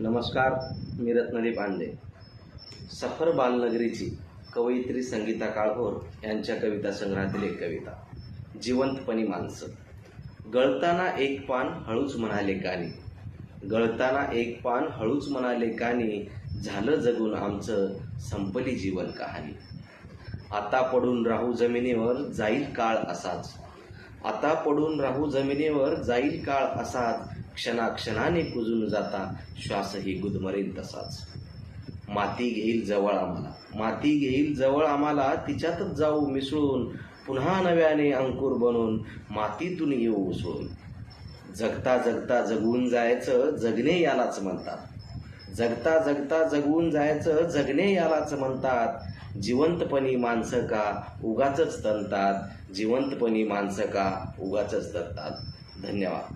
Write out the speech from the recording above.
नमस्कार मी रत्नदीप पांडे सफर बालनगरीची कवयित्री संगीता काळभोर यांच्या कविता संग्रहातील एक कविता जिवंतपणी माणसं. गळताना एक पान हळूच म्हणाले कानी. गळताना एक पान हळूच म्हणाले कानी. झालं जगून आमचं संपली जीवन कहाणी आता पडून राहू जमिनीवर जाईल काळ असाच. आता पडून राहू जमिनीवर जाईल काळ असाच. क्षणाक्षणाने कुजून जाता श्वासही गुदमरेल तसाच. माती घेईल जवळ आम्हाला. माती घेईल जवळ आम्हाला. तिच्यातच जाऊ मिसळून. पुन्हा नव्याने अंकुर बनून मातीतून येऊ उसळून. जगता जगता जगून जायचं जगणे यालाच म्हणतात. जगता जगता जगून जायचं जगणे यालाच म्हणतात. जिवंतपणी माणसं का उगाच तणतात जिवंतपणी माणसं का उगाच तरतात धन्यवाद.